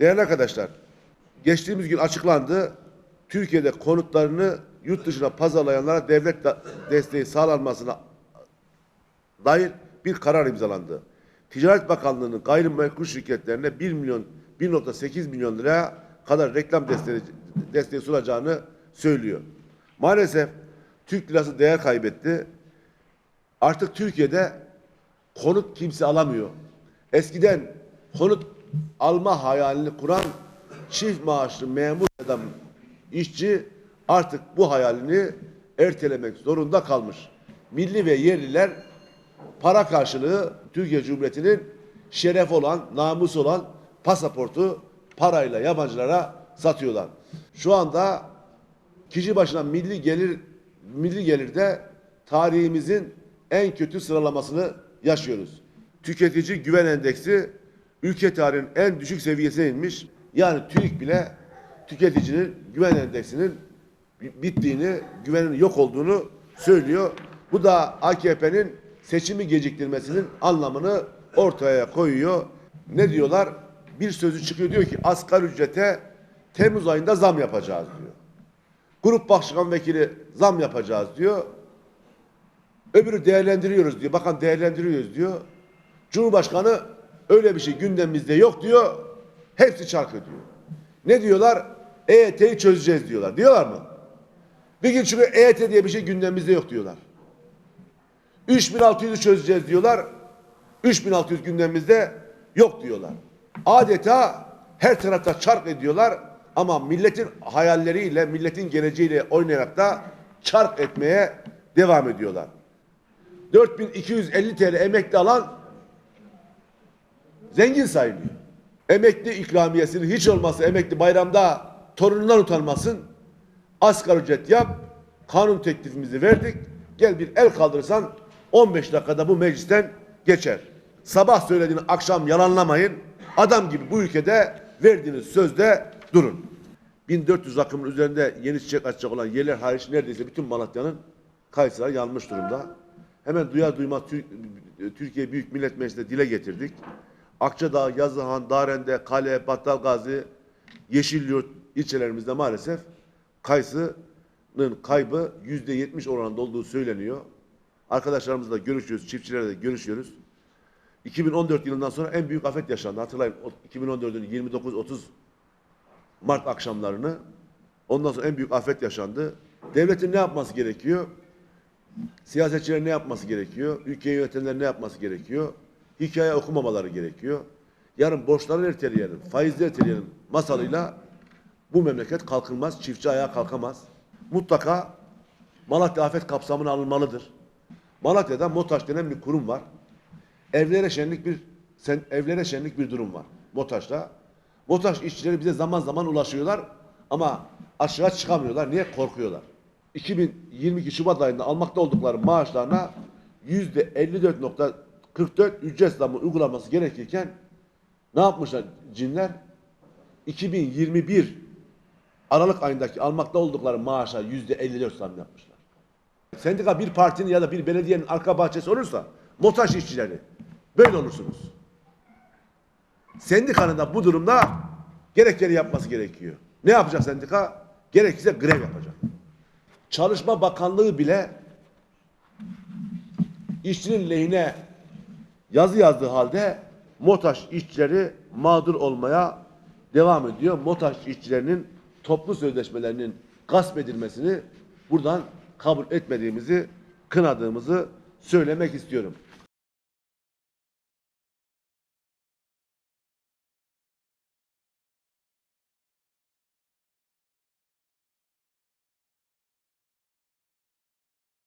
Değerli arkadaşlar, geçtiğimiz gün açıklandı. Türkiye'de konutlarını yurt dışına pazarlayanlara devlet desteği sağlanmasına dair bir karar imzalandı. Ticaret Bakanlığı'nın gayrimenkul şirketlerine 1 milyon 1.8 milyon liraya kadar reklam desteği, desteği sunacağını söylüyor. Maalesef Türk lirası değer kaybetti. Artık Türkiye'de konut kimse alamıyor. Eskiden konut alma hayalini kuran çift maaşlı memur adam işçi artık bu hayalini ertelemek zorunda kalmış. Milli ve yerliler para karşılığı Türkiye Cumhuriyeti'nin şeref olan, namus olan pasaportu parayla yabancılara satıyorlar. Şu anda kişi başına milli gelir milli gelirde tarihimizin en kötü sıralamasını yaşıyoruz. Tüketici güven endeksi ülke tarihinin en düşük seviyesine inmiş. Yani TÜİK bile tüketicinin güven endeksinin bittiğini, güvenin yok olduğunu söylüyor. Bu da AKP'nin seçimi geciktirmesinin anlamını ortaya koyuyor. Ne diyorlar? Bir sözü çıkıyor diyor ki asgari ücrete Temmuz ayında zam yapacağız diyor. Grup başkan vekili zam yapacağız diyor. Öbürü değerlendiriyoruz diyor. Bakan değerlendiriyoruz diyor. Cumhurbaşkanı öyle bir şey gündemimizde yok diyor. Hepsi çark ediyor. Ne diyorlar? EYT'yi çözeceğiz diyorlar. Diyorlar mı? Bir gün çıkıyor EYT diye bir şey gündemimizde yok diyorlar. 3600'ü çözeceğiz diyorlar. 3600 gündemimizde yok diyorlar. Adeta her tarafta çark ediyorlar ama milletin hayalleriyle, milletin geleceğiyle oynayarak da çark etmeye devam ediyorlar. 4250 TL emekli alan zengin sayılıyor. Emekli ikramiyesini hiç olmazsa emekli bayramda torunundan utanmasın. Asgari ücret yap. Kanun teklifimizi verdik. Gel bir el kaldırırsan 15 dakikada bu meclisten geçer. Sabah söylediğini akşam yalanlamayın. Adam gibi bu ülkede verdiğiniz sözde durun. 1400 rakımın üzerinde yeni çiçek açacak olan yerler hariç neredeyse bütün Malatya'nın kayısıları yanmış durumda. Hemen duyar duymaz Tür- Türkiye Büyük Millet Meclisi'nde dile getirdik. Akçadağ, Yazıhan, Darende, Kale, Battalgazi, Yeşilyurt ilçelerimizde maalesef kayısının kaybı yüzde yetmiş oranında olduğu söyleniyor. Arkadaşlarımızla görüşüyoruz, çiftçilerle görüşüyoruz. 2014 yılından sonra en büyük afet yaşandı. Hatırlayın o 2014'ün 29-30 Mart akşamlarını. Ondan sonra en büyük afet yaşandı. Devletin ne yapması gerekiyor? Siyasetçilerin ne yapması gerekiyor? Ülkeyi yönetenlerin ne yapması gerekiyor? Hikaye okumamaları gerekiyor. Yarın borçları erteleyelim, faizleri erteleyelim masalıyla bu memleket kalkılmaz, çiftçi ayağa kalkamaz. Mutlaka Malatya afet kapsamına alınmalıdır. Malatya'da MOTAŞ denen bir kurum var. Evlere şenlik bir sen, evlere şenlik bir durum var MOTAŞ'ta. MOTAŞ işçileri bize zaman zaman ulaşıyorlar ama aşağı çıkamıyorlar. Niye? Korkuyorlar. 2022 Şubat ayında almakta oldukları maaşlarına yüzde 54.44 ücret zammı uygulaması gerekirken ne yapmışlar cinler? 2021 Aralık ayındaki almakta oldukları maaşa yüzde 54 zam yapmışlar. Sendika bir partinin ya da bir belediyenin arka bahçesi olursa MOTAŞ işçileri böyle olursunuz. Sendikanın da bu durumda gerekleri yapması gerekiyor. Ne yapacak sendika? Gerekirse grev yapacak. Çalışma Bakanlığı bile işçinin lehine yazı yazdığı halde MOTAŞ işçileri mağdur olmaya devam ediyor. MOTAŞ işçilerinin toplu sözleşmelerinin gasp edilmesini buradan kabul etmediğimizi, kınadığımızı söylemek istiyorum.